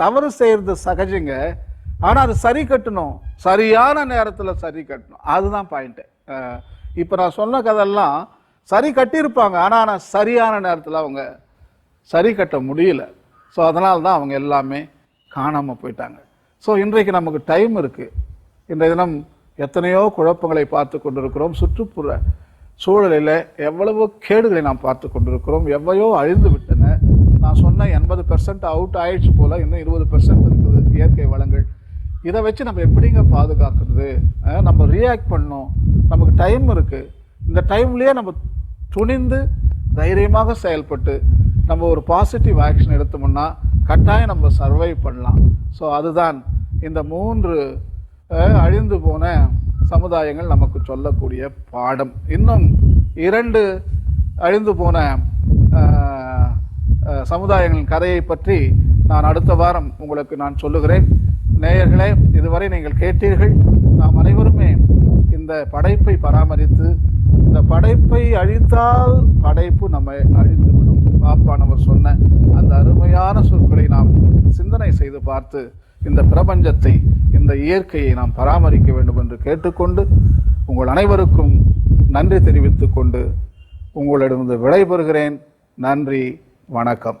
தவறு செய்கிறது சகஜங்க. ஆனால் அது சரி கட்டணும். சரியான நேரத்தில் சரி கட்டணும். அதுதான் பாயிண்ட்டு இப்போ நான் சொன்ன கதெல்லாம் சரி கட்டியிருப்பாங்க. ஆனால் நான் சரியான நேரத்தில் அவங்க சரி கட்ட முடியல. ஸோ அதனால தான் அவங்க எல்லாமே காணாமல் போயிட்டாங்க. ஸோ இன்றைக்கு நமக்கு டைம் இருக்குது இன்றைய தினம் எத்தனையோ குழப்பங்களை பார்த்து கொண்டிருக்கிறோம். சுற்றுப்புற சூழலில் எவ்வளவோ கேடுகளை நாம் பார்த்து கொண்டிருக்கிறோம். எவ்வளையோ அழிந்து விட்ட நான் சொன்ன எண்பது பெர்சன்ட் அவுட் ஆயிடுச்சு போல் இன்னும் இருபது பெர்சன்ட் இருக்குது இயற்கை வளங்கள். இதை வச்சு நம்ம எப்படிங்க பாதுகாக்கிறது? நம்ம ரியாக்ட் பண்ணோம் நமக்கு டைம் இருக்குது இந்த டைம்லேயே நம்ம துணிந்து தைரியமாக செயல்பட்டு நம்ம ஒரு பாசிட்டிவ் ஆக்ஷன் எடுத்தோம்னா கட்டாயம் நம்ம சர்வை பண்ணலாம். ஸோ அதுதான் இந்த மூன்று அழிந்து போன சமுதாயங்கள் நமக்கு சொல்லக்கூடிய பாடம். இன்னும் இரண்டு அழிந்து போன சமுதாயங்களின் கதையை பற்றி நான் அடுத்த வாரம் உங்களுக்கு நான் சொல்லுகிறேன். நேயர்களே இதுவரை நீங்கள் கேட்டீர்கள். நாம் அனைவருமே இந்த படைப்பை பராமரித்து இந்த படைப்பை அழித்தால் படைப்பு நம்மை அழிந்துவிடும். பாப்பானவர் சொன்ன அந்த அருமையான சொற்களை நாம் சிந்தனை செய்து பார்த்து இந்த பிரபஞ்சத்தை இந்த இயற்கையை நாம் பராமரிக்க வேண்டும் என்று கேட்டுக்கொண்டு உங்கள் அனைவருக்கும் நன்றி தெரிவித்துக்கொண்டு உங்களிடமிருந்து விடைபெறுகிறேன். நன்றி. வணக்கம்.